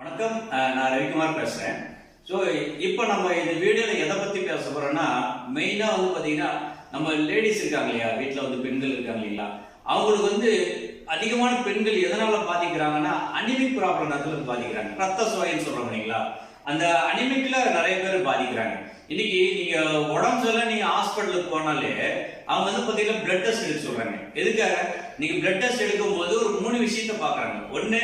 வணக்கம். நான் ரவிக்குமார் பேசுறேன். ஸோ இப்போ நம்ம இந்த வீடியோவில் எதை பற்றி பேச போறோம்னா மெயினாக வந்து பார்த்தீங்கன்னா நம்ம லேடிஸ் இருக்காங்க இல்லையா? வீட்டில் வந்து பெண்கள் இருக்காங்க இல்லைங்களா? அவங்களுக்கு வந்து அதிகமான பெண்கள் எதனால பாதிக்கிறாங்கன்னா அனிமிக் ப்ராப்ளம்னால பாதிக்கிறாங்க. ரத்த சோயன்னு சொல்கிறோம் இல்லைங்களா? அந்த அனிமிக்ல நிறைய பேர் பாதிக்கிறாங்க. இன்னைக்கு நீங்க உடம்பு சொல்ல நீங்க ஹாஸ்பிட்டலுக்கு போனாலே அவங்க வந்து பாத்தீங்கன்னா பிளட் டெஸ்ட் எடுத்து சொல்றாங்க. எதுக்காக? நீங்க பிளட் டெஸ்ட் எடுக்கும் போது ஒரு மூணு விஷயத்த பாக்குறாங்க ஒண்ணு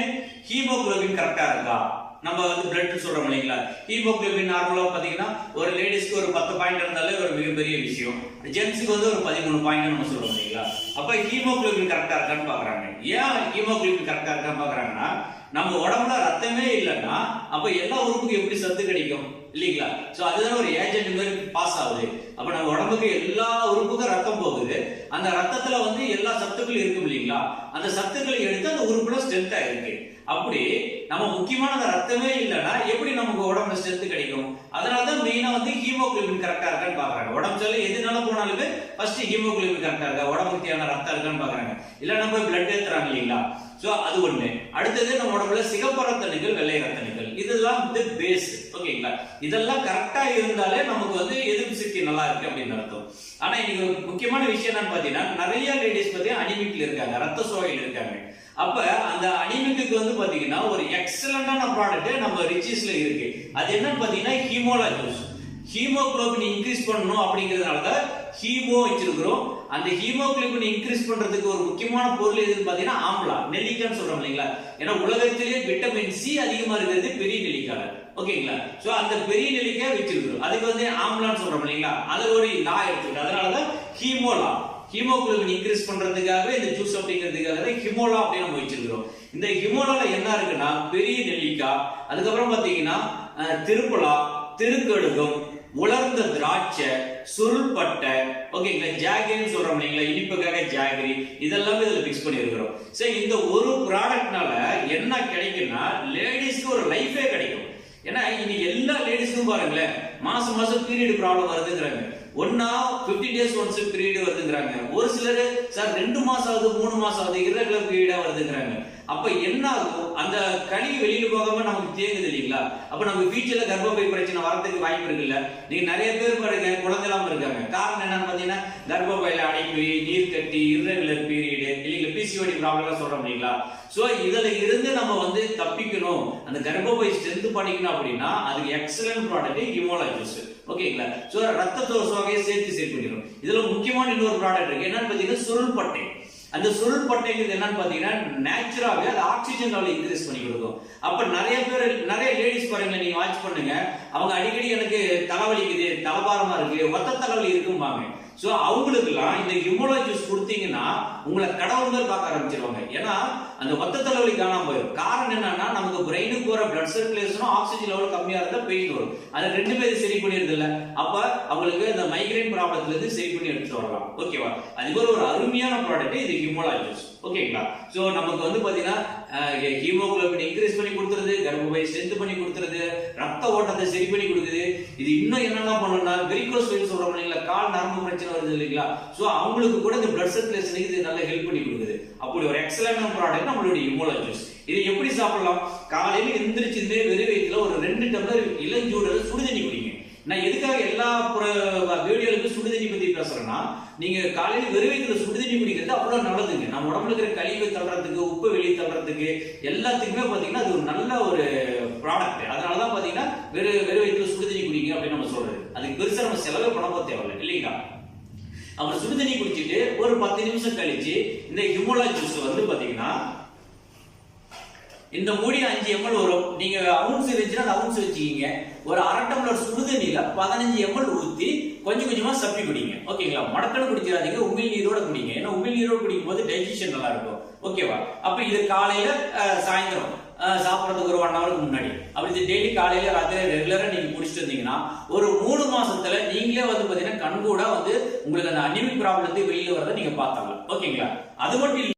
ஹீமோகுளோபின் கரெக்டா இருக்கா? நம்ம வந்து பிளட் சொல்றோம் இல்லைங்களா? ஹீமோகுளோபின் நார்மலா பாத்தீங்கன்னா ஒரு லேடிஸ்க்கு ஒரு பத்து பாயிண்ட் இருந்தாலே ஒரு மிகப்பெரிய விஷயம். ஜென்ஸுக்கு வந்து ஒரு பதிமூணு பாயிண்ட் நம்ம சொல்றோம் இல்லைங்களா? அப்ப ஹீமோகுளோபின் கரெக்டா இருக்கான்னு பாக்குறாங்க ஏன் ஹீமோகுளோபின் கரெக்டா இருக்கான்னு பாக்குறாங்கன்னா நம்ம உடம்புல ரத்தமே இல்லைன்னா அப்ப எல்லா உறுப்புக்கும் எப்படி சத்து கிடைக்கும்? இல்லைங்களா? ஸோ அதுதான் ஒரு ஏஜென்ட் மாதிரி பாஸ் ஆகுது. அப்ப நம்ம உடம்புக்கு எல்லா உறுப்புக்கும் ரத்தம் போகுது. அந்த ரத்தத்துல வந்து எல்லா சத்துக்களும் இருக்கும் இல்லைங்களா? அந்த சத்துக்களை எடுத்து அந்த உறுப்புல ஸ்ட்ரென்த்தா இருக்கு. அப்படி நம்ம முக்கியமான அந்த ரத்தமே இல்லைன்னா எப்படி நமக்கு உடம்புல ஸ்ட்ரென்த் கிடைக்கும்? அதனாலதான் மெயினா வந்து ஹீமோகுளோபின் கரெக்டா இருக்கான்னு பாக்குறாங்க உடம்பு சொல்ல எதுனால போனாலுமே ஃபர்ஸ்ட் ஹீமோகுளோபின் கரெக்டா இருக்கா? உடம்புக்கு தேவையான ரத்தம் இருக்கான்னு பாக்குறாங்க இல்ல நம்ம பிளட் ஏத்துறாங்க இல்லைங்களா? ஸோ அது ஒண்ணு. அடுத்தது நம்ம உடம்புல சிகப்பு ரத்தணுக்கள் வெள்ளை ரத்தணுக்கள் இதெல்லாம் வந்து பேஸ் ஓகேங்களா இதெல்லாம் கரெக்டா இருந்தாலே நமக்கு வந்து எதிர்ப்பு சக்தி நல்லா இருக்கு அப்படின்னு அர்த்தம். ஆனா இன்னைக்கு ஒரு முக்கியமான விஷயம் என்னன்னு பாத்தீங்கன்னா நிறைய லேடிஸ் பாத்தீங்கன்னா அனிமிக்ல இருக்காங்க. ரத்த சோகையில் இருக்காங்க. அப்ப அந்த அனிமிக்கு வந்து பாத்தீங்கன்னா ஒரு எக்ஸலண்டான ப்ராடக்ட் நம்ம ரிச்சிஸ்ல இருக்கு. அது என்னன்னு பாத்தீங்கன்னா ஹீமோலா ஜூஸ் ஹீமோகுளோபின் இன்க்ரீஸ் பண்ணணும் அப்படிங்கிறதுனால தான் ஹீமோ வச்சிருக்கிறோம். அந்த ஹீமோகுளோபின் இன்க்ரீஸ் பண்றதுக்கு ஒரு முக்கியமான பொருள் எதுன்னு பாத்தீங்கன்னா ஆம்லா. நெல்லிக்கான்னு சொல்றோம் இல்லைங்களா? ஏன்னா உலகத்திலேயே விட்டமின் சி அதிகமா இருக்கிறது பெரிய நெல்லிக்காய். ஓகேங்களா? சோ அந்த பெரிய நெல்லிக்காய் வச்சிருக்கிறோம். அதுக்கு வந்து ஆம்லான்னு சொல்றோம் இல்லைங்களா? அது ஒரு லா எடுத்துக்கிட்டு அதனாலதான் ஹீமோலா ஹீமோகுளோபின் இன்க்ரீஸ் பண்றதுக்காகவே இந்த ஜூஸ் அப்படிங்கிறதுக்காக தான் ஹிமோலா அப்படின்னு நம்ம வச்சிருக்கிறோம். இந்த ஹிமோலால என்ன இருக்குன்னா பெரிய நெல்லிக்காய் அதுக்கப்புறம் பாத்தீங்கன்னா திருப்பலா திருக்கடுகம் உலர்ந்த திராட்சை சுருள்பட்டை ஓகேங்களா ஜாகிரின்னு சொல்றோம் இல்லைங்களா இனிப்புக்காக ஜாகிரி இதெல்லாமே இதுல மிக்ஸ் பண்ணியிருக்கிறோம். சரி இந்த ஒரு ப்ராடக்ட்னால என்ன கிடைக்கும்னா லேடிஸ்க்கு ஒரு லைஃபே கிடைக்கும். ஏன்னா இன்னைக்கு எல்லா லேடிஸும் பாருங்களேன் மாசம் மாசம் பீரியட் ப்ராப்ளம் வருதுங்கிறாங்க. ஒன்னா 15 டேஸ் ஒன்ஸ் பீரியட் வருதுங்கிறாங்க. ஒரு சிலர் சார் ரெண்டு மாசம் ஆகுது மூணு மாசம் ஆகுது இரகுலர் பீரியடா வருதுங்கிறாங்க. அப்ப என்ன ஆகும் அந்த கழிவு வெளியில போகாம நமக்கு தேங்குது இல்லைங்களா? அப்ப நம்ம வீட்டுல கர்ப்பப்பை பிரச்சனை வரத்துக்கு வாய்ப்பு இருக்குல்ல? நீங்க நிறைய பேர் பாருங்க குழந்தை இல்லாம இருக்காங்க. காரணம் என்னன்னு பாத்தீங்கன்னா கர்ப்பப்பையில அடைப்பு நீர் கட்டி இரகுலர் பீரியடு இல்லைங்களா பிசிஓடி ப்ராப்ளம் சொல்றோம் இல்லைங்களா? சோ இதுல இருந்து நம்ம வந்து தப்பிக்கணும். அந்த கர்ப்பப்பை ஸ்ட்ரென்த் பண்ணிக்கணும் அப்படின்னா அதுக்கு எக்ஸலன்ட் ப்ராடக்ட் ஹிமோலா ஜூஸ் ஓகேங்களா? சோ ரத்த சோகையை சேர்த்து சேர்த்து பண்ணிடும் இதுல முக்கியமான இன்னொரு ப்ராடக்ட் இருக்கு. என்னன்னு பாத்தீங்கன்னா சுருள்பட்டை அந்த சுருள் பட்டைங்கிறது என்னன்னு பாத்தீங்கன்னா நேச்சுராவே அது ஆக்சிஜன் லெவலை இன்க்ரீஸ் பண்ணி கொடுக்கும். அப்ப நிறைய பேர் நிறைய லேடிஸ் பாருங்க நீங்க வாட்ச் பண்ணுங்க. அவங்க அடிக்கடி எனக்கு தலைவலிக்குது தலைபாரமா இருக்கு ஒத்த தலைவலி இருக்கும்பாங்க. ஸோ அவங்களுக்குலாம் இந்த இம்யூனோ ஜூஸ் கொடுத்தீங்கன்னா உங்களை கடவுள் பார்க்க ஆரம்பிச்சிருவாங்க. ஏன்னா அந்த ஒத்த தலைவலி காணாம போயிடும். காரணம் என்னன்னா நமக்கு பிரெயினுக்கு போற பிளட் சர்க்குலேஷனும் ஆக்சிஜன் லெவல் கம்மியா இருந்தா பெயின் வரும். அது ரெண்டு பேரும் சரி பண்ணிருது இல்ல. அப்ப அவங்களுக்கு இந்த மைக்ரைன் ப்ராப்ளத்துல இருந்து சரி பண்ணி எடுத்துட்டு வரலாம். ஓகேவா அது ஒரு அருமையான ப்ராடக்ட் இது ஹிமோலா ஜூஸ் ஓகேங்களா ஸோ நமக்கு வந்து பாத்தீங்கன்னா ஹீமோகுளோபின் இன்க்ரீஸ் பண்ணி கொடுத்துருது கர்ப்பப்பை ஸ்ட்ரென்த் பண்ணி கொடுத்துருது ரத்த ஓட்டத்தை சரி பண்ணி கொடுக்குது. இது இன்னும் என்னெல்லாம் பண்ணணும்னா வெரிகோஸ் வெயின் சொல்றோம் இல்லைங்களா? கால் நரம்பு பிரச்சனை வருது இல்லைங்களா? ஸோ அவங்களுக்கு கூட இந்த பிளட் சர்க்குலேஷனுக்கு இது நல்லா ஹெல்ப் பண்ணி கொடுக்குது. அப்படி ஒரு எக்ஸலன்ட் ப்ராடக்ட் நம்மளுடைய இமோலா ஜூஸ் இது எப்படி சாப்பிடலாம்? காலையில் எந்திரிச்சிருந்தே வெறும் வயிற்றுல ஒரு ரெண்டு டம்ளர் இளஞ்சூடல் சுடுதண்ணி குடிக்கும் நான் எதுக்காக எல்லா வீடியோலுக்கும் சுடுதண்ணி பத்தி பேசுறேன்னா நீங்க காலையில் வெறும் வயிற்றுல சுடுதண்ணி குடிக்கிறது அவ்வளவு நல்லதுங்க. நம்ம உடம்புல இருக்கிற கழிவு தள்ளுறதுக்கு உப்பு வெளியே தள்ளுறதுக்கு எல்லாத்துக்குமே பாத்தீங்கன்னா அது ஒரு நல்ல ஒரு ப்ராடக்ட் அதனாலதான் பாத்தீங்கன்னா வெறும் வெறும் வயிற்றுல சுடுதண்ணி குடிங்க அப்படின்னு நம்ம சொல்றது. அதுக்கு பெருசா நம்ம செலவே பண்ண தேவையில்லை இல்லைங்களா? அப்புறம் சுடுதண்ணி குடிச்சிட்டு ஒரு பத்து நிமிஷம் கழிச்சு இந்த ஹிமோலா ஜூஸ் வந்து பாத்தீங்கன்னா இந்த மூடி அஞ்சு எம்எல் வரும். நீங்க அவுன்ஸ் இருந்துச்சுன்னா அந்த அவுன்ஸ் வச்சுக்கீங்க. ஒரு அரை டம்ளர் சுடுதண்ணில பதினஞ்சு எம்எல் ஊத்தி கொஞ்சம் கொஞ்சமா சப்பி குடிங்க. ஓகேங்களா? மடக்கணும் குடிச்சிடாதீங்க உமிழ் நீரோட குடிங்க. ஏன்னா உமிழ் நீரோட குடிக்கும் போது டைஜஷன் நல்லா இருக்கும் ஓகேவா? அப்ப இது காலையில சாயந்தரம். சாப்பிட்றதுக்கு ஒரு ஒன் ஹவருக்கு முன்னாடி. அப்படி டெய்லி காலையில ராத்திரி ரெகுலரா நீங்க குடிச்சிட்டு வந்தீங்கன்னா ஒரு மூணு மாசத்துல நீங்களே வந்து பாத்தீங்கன்னா கண்கூடா வந்து உங்களுக்கு அந்த அனிமிக் ப்ராப்ளத்தை வெளியில வரதை நீங்க பார்த்தாங்க ஓகேங்களா? அது மட்டும் இல்ல